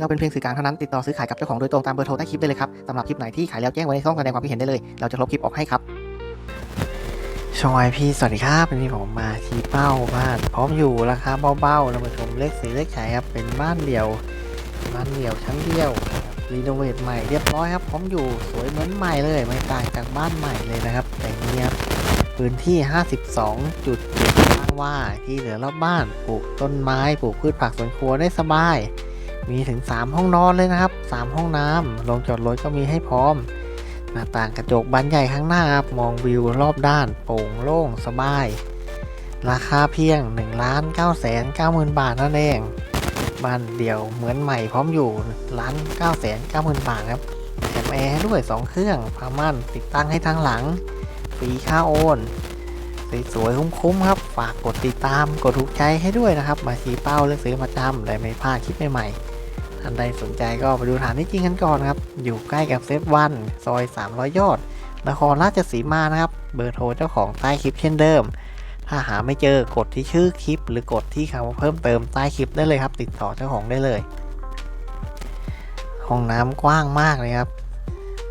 เราเป็นเพียงสื่อกลางเท่านั้นติดต่อซื้อขายกับเจ้าของโดยตรงตามเบอร์โทรใต้คลิปได้เลยครับสำหรับคลิปไหนที่ขายแล้วแจ้งไว้ในช่องแสดงความคิดเห็นได้เลย เราจะลบคลิปออกให้ครับชอยพี่สวัสดีครับวันนี้ผมมาที่เป้าบ้านพร้อมอยู่ราคาเบาๆนะผู้ชมเลขสีเลขขายครับเป็นบ้านเดี่ยวบ้านเดี่ยวชั้นเดียวรีโนเวทใหม่เรียบร้อยครับพร้อมอยู่สวยเหมือนใหม่เลยไม่ต่างจากบ้านใหม่เลยนะครับ แต่เนี้ยพื้นที่ 52 จุดจุดว่างว่าที่เหลือรอบบ้านปลูกต้นไม้ปลูกพืชผักสวนครัวได้สบาย มีถึง 3 ห้องนอนเลยนะครับ 3 ห้องน้ำลงจอดรถก็มีให้พร้อม หน้าต่างกระจกบานใหญ่ข้างหน้าครับมองวิวรอบด้าน โปร่งโล่งสบาย ราคาเพียง 1 9 9 9 0 0 0 บาทนั่นเองบ้านเดี่ยวเหมือนใหม่พร้อมอยู่ล้าน9 9 0 0 0 0 บาทครับแถมแอร์ให้ด้วย 2 เครื่องพาม่านติดตั้งให้ทั้งหลังฟรีค่าโอนสวยๆคุ้มๆครับ ฝากกดติดตาม กดถูกใจให้ด้วยนะครับ มาชี้เป้าเลือกซื้อประจำได้ไม่พลาดคลิปใหม่ๆ ท่านใดสนใจก็ไปดูฐานที่จริงกันก่อนครับ อยู่ใกล้กับเซฟวันซอย 300 ยอด นครราชสีมานะครับ เบอร์โทรเจ้าของใต้คลิปเช่นเดิม ถ้าหาไม่เจอกดที่ชื่อคลิป หรือกดที่คำเพิ่มเติมใต้คลิปได้เลยครับ ติดต่อเจ้าของได้เลย ห้องน้ำกว้างมากเลยครับ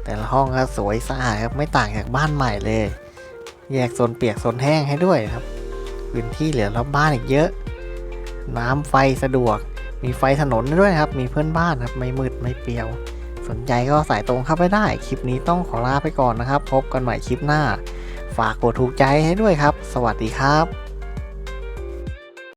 แต่ละห้องก็สวยสะอาดครับไม่ต่างจากบ้านใหม่เลย แยกโซนเปียกโซนแห้งให้ด้วยครับพื้นที่เหลือรอบบ้านอีกเยอะ น้ำไฟสะดวก มีไฟถนนด้วยครับ มีเพื่อนบ้านครับ ไม่มืดไม่เปียว สนใจก็สายตรงเข้าไปได้ คลิปนี้ต้องขอลาไปก่อนนะครับ พบกันใหม่คลิปหน้า ฝากกดถูกใจให้ด้วยครับ สวัสดีครับ